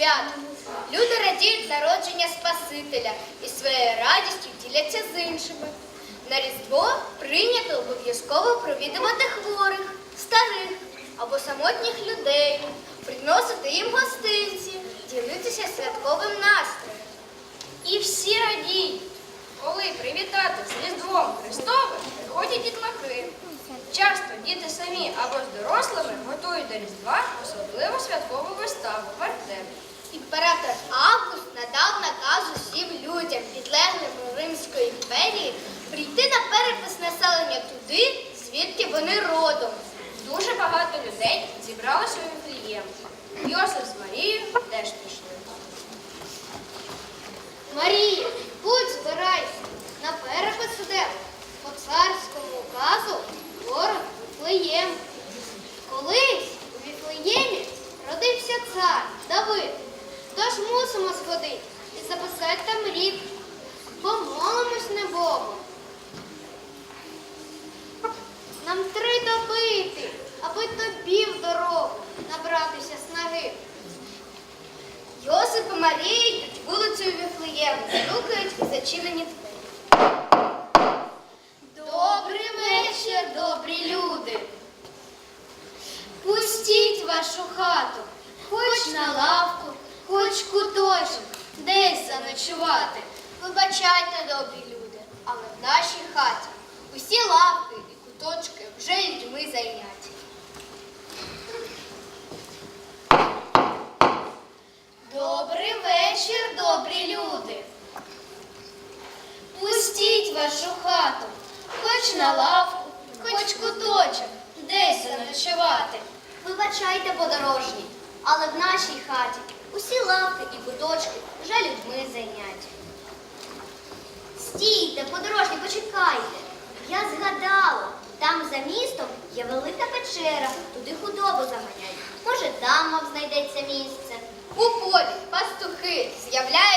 свят. Люди радіють народження Спасителя і своєю радістю діляться з іншими. На Різдво прийнято обов'язково провідувати хворих, старих або самотніх людей, приносити їм гостинці, ділитися святковим настроєм. І всі радіють. Коли привітати з Різдвом Христовим, приходять дітлахи. Часто діти самі або з дорослими готують до Різдва особливу святкову виставу вертеп. Імператор Август надав наказ усім людям, підлеглим Римської імперії, прийти на перепис населення туди, звідки вони родом. Дуже багато людей зібралося у Віфлієм. Йосиф з Марією теж Нам три доби йти, аби тобі в дорогу набратися снаги. Йосип і Марія йдуть вулицею Віфлеєму, стукають і зачинені двері. Добрий вечір, добрі люди. Пустіть вашу хату, хоч на лавку, хоч куточок, десь заночувати. Вибачайте, добрі люди, але в нашій хаті усі лавки і куточки вже людьми зайняті. Добрий вечір, добрі люди. Пустіть вашу хату, хоч на лавку, хоч куточок, десь заночувати. Вибачайте, подорожні, але в нашій хаті усі лавки і куточки вже людьми зайняті. Стійте, подорожні, почекайте. Я згадала, там за містом є велика печера, туди худобу заганяють. Може, там вам знайдеться місце. У пастухи з'являються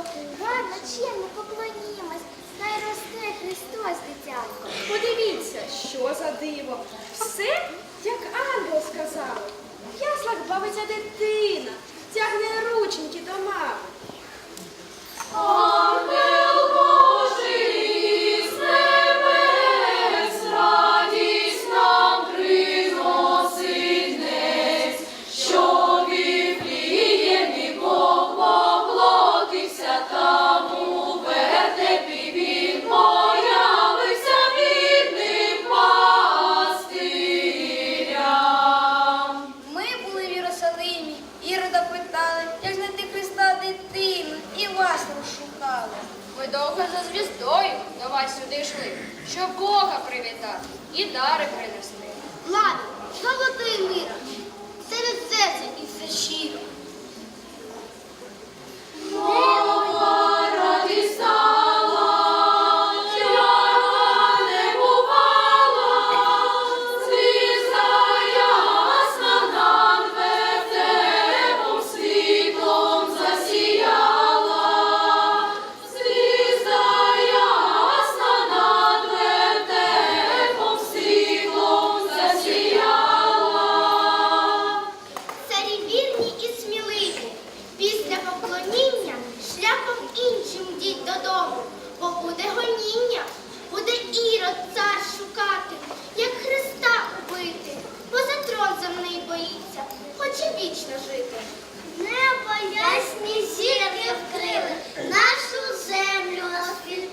ягнятко, гарно, чемно поклонімось, хай росте Христос дитятко. Подивіться, що за диво. Все, як ангел сказав. В яслах бавиться дитина, тягне рученьки до мами. довго за звіздою до вас сюди йшли, щоб Бога привітати і дари принесли. Ладно, золотий мира, це від серця і все щиро. Додому, бо буде гоніння, буде ірод цар шукати, як Христа убити, бо за трон земний боїться, хоче вічно жити. Небо ясні зірки вкрили, нашу землю освітили,